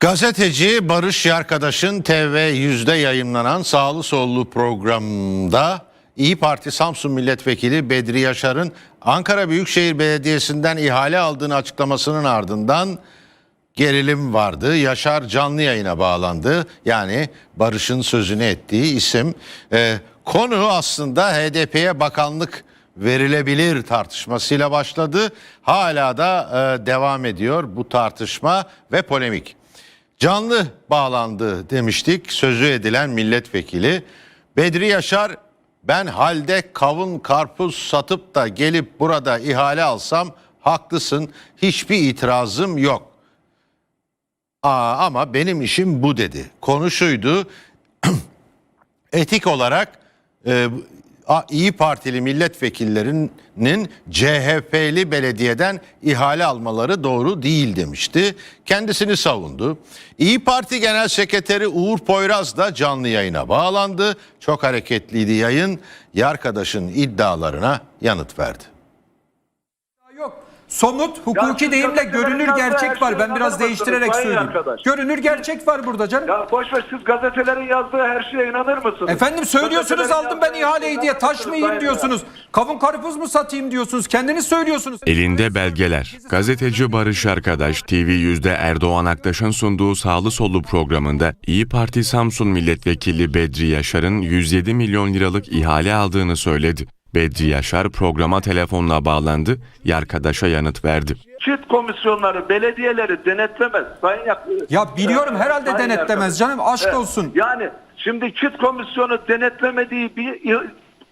Gazeteci Barış Yarkadaş'ın TV100'de yayınlanan sağlı sollu programda İyi Parti Samsun Milletvekili Bedri Yaşar'ın Ankara Büyükşehir Belediyesi'nden ihale aldığını açıklamasının ardından gerilim vardı. Yaşar canlı yayına bağlandı. Yani Barış'ın sözünü ettiği isim. Ee, konu aslında HDP'ye bakanlık verilebilir tartışmasıyla başladı. Hala da e, devam ediyor bu tartışma ve polemik. Canlı bağlandı demiştik sözü edilen milletvekili. Bedri Yaşar ben halde kavun karpuz satıp da gelip burada ihale alsam haklısın hiçbir itirazım yok. Aa, ama benim işim bu dedi. Konu şuydu etik olarak e, İyi Partili milletvekillerinin CHP'li belediyeden ihale almaları doğru değil demişti. Kendisini savundu. İyi Parti Genel Sekreteri Uğur Poyraz da canlı yayına bağlandı. Çok hareketliydi yayın. Yarkadaş'ın iddialarına yanıt verdi. Somut, hukuki siz deyimle görünür gerçek var. Ben biraz değiştirerek söyleyeyim. arkadaş? Görünür gerçek var burada canım. Ya boş ver siz gazetelerin yazdığı her şeye inanır mısınız? Efendim söylüyorsunuz aldım ben ihaleyi diye taş mı yiyeyim diyorsunuz. Kavun karpuz mu satayım diyorsunuz. Kendiniz söylüyorsunuz. Elinde belgeler. Gazeteci Barış Arkadaş TV100'de Erdoğan Aktaş'ın sunduğu sağlı sollu programında İyi Parti Samsun Milletvekili Bedri Yaşar'ın 107 milyon liralık ihale aldığını söyledi. Bedri Yaşar programa telefonla bağlandı, Yarkadaş'a yanıt verdi. Çift komisyonları, belediyeleri denetlemez. Sayın Yak- Ya biliyorum herhalde Sayın denetlemez Yarkadaş. canım. Aşk Evet. olsun. Yani şimdi çift komisyonu denetlemediği bir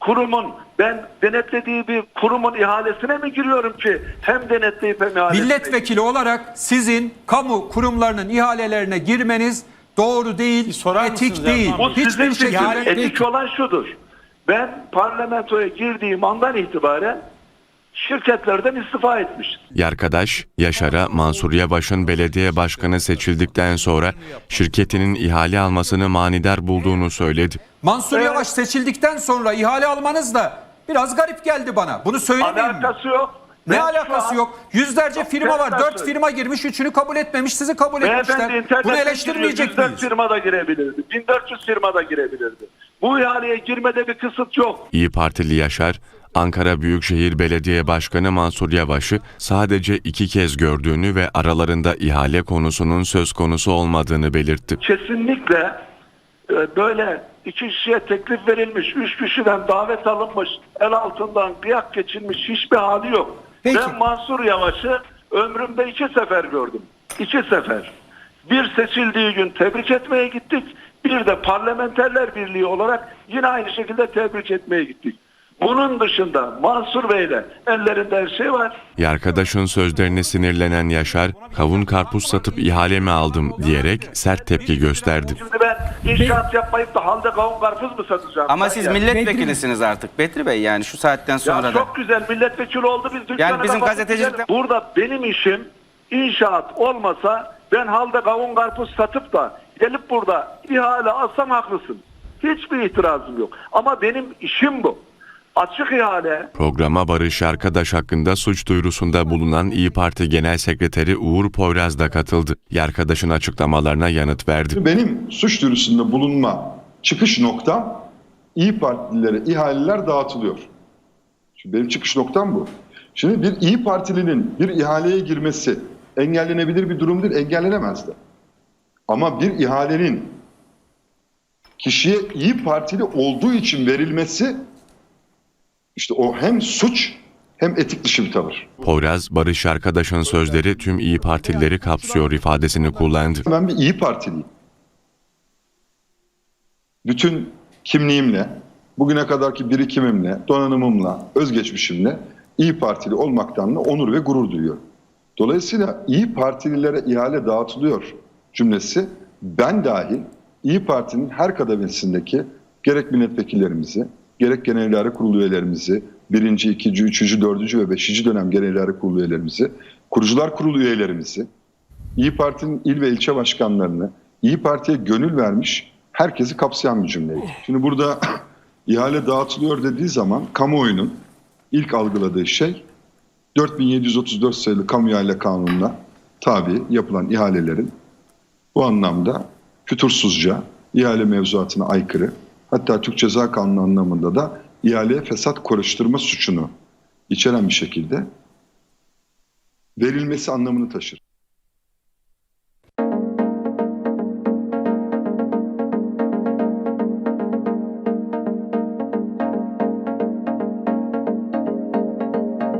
kurumun ben denetlediği bir kurumun ihalesine mi giriyorum ki hem denetleyip hem ihalesine Milletvekili olarak sizin kamu kurumlarının ihalelerine girmeniz doğru değil, sorar etik mısınız değil. Erdoğan Bu sizin Hiçbir şekilde Etik olan şudur. Ben parlamentoya girdiğim andan itibaren şirketlerden istifa etmiştim. Yarkadaş, Yaşar'a Mansur Yavaş'ın belediye başkanı seçildikten sonra şirketinin ihale almasını manidar bulduğunu söyledi. Mansur Yavaş seçildikten sonra ihale almanız da biraz garip geldi bana. Bunu söylemeyeyim mi? Alakası yok. Ne Ben alakası an- yok? Yüzlerce firma var. Dört söyleyeyim. firma girmiş, üçünü kabul etmemiş, sizi kabul etmişler. Bunu eleştirmeyecek 104 miyiz? firma da girebilirdi. 1400 firma da girebilirdi. Bu ihaleye girmede bir kısıt yok. İyi Partili Yaşar, Ankara Büyükşehir Belediye Başkanı Mansur Yavaş'ı sadece iki kez gördüğünü ve aralarında ihale konusunun söz konusu olmadığını belirtti. Kesinlikle e, böyle iki kişiye teklif verilmiş, üç kişiden davet alınmış, el altından kıyak geçilmiş hiçbir hali yok. Peki. Ben Mansur Yavaş'ı ömrümde iki sefer gördüm. İki sefer. Bir seçildiği gün tebrik etmeye gittik. Bir de parlamenterler birliği olarak yine aynı şekilde tebrik etmeye gittik. Bunun dışında Mansur Bey'le ellerinde her şey var. Yarkadaşın sözlerine sinirlenen Yaşar, kavun karpuz satıp ihale mi aldım diyerek sert tepki gösterdi. Şimdi ben inşaat yapmayıp da halde kavun karpuz mu satacağım? Ama Ben siz ya- milletvekilisiniz artık Betri Bey yani şu saatten sonra Ya da. çok güzel milletvekili oldu biz dükkanı Yani bizim gazetecilikte-. Burada benim işim inşaat olmasa ben halde kavun karpuz satıp da gelip burada ihale alsam haklısın. Hiçbir itirazım yok. Ama benim işim bu. Açık ihale Programa Barış Arkadaş hakkında suç duyurusunda bulunan İyi Parti Genel Sekreteri Uğur Poyraz da katıldı. Yarkadaşın açıklamalarına yanıt verdi. Benim suç duyurusunda bulunma çıkış noktam İyi Partililere ihaleler dağıtılıyor. Şimdi benim çıkış noktam bu. Şimdi bir İyi Partilinin bir ihaleye girmesi engellenebilir bir durum değil, engellenemez de. Ama bir ihalenin kişiye İyi Partili olduğu için verilmesi işte o hem suç hem etik dışı bir tavır. Poyraz, Barış Arkadaş'ın sözleri tüm İyi Partilileri kapsıyor ifadesini kullandı. Ben bir İyi Partiliyim. Bütün kimliğimle, bugüne kadarki birikimimle, donanımımla, özgeçmişimle İyi Partili olmaktan da onur ve gurur duyuyorum. Dolayısıyla İyi Partililere ihale dağıtılıyor cümlesi ben dahil İyi Parti'nin her kademesindeki gerek milletvekillerimizi, gerek genel idare kurulu üyelerimizi, birinci, ikinci, üçüncü, dördüncü ve beşinci dönem genel idare kurulu üyelerimizi, kurucular kurulu üyelerimizi, İyi Parti'nin il ve ilçe başkanlarını, İyi Parti'ye gönül vermiş herkesi kapsayan bir cümleydi. Şimdi burada ihale dağıtılıyor dediği zaman kamuoyunun ilk algıladığı şey 4734 sayılı kamu ihale kanununa tabi yapılan ihalelerin Bu anlamda fütursuzca, ihale mevzuatına aykırı, hatta Türk Ceza Kanunu anlamında da ihaleye fesat karıştırma suçunu içeren bir şekilde verilmesi anlamını taşır.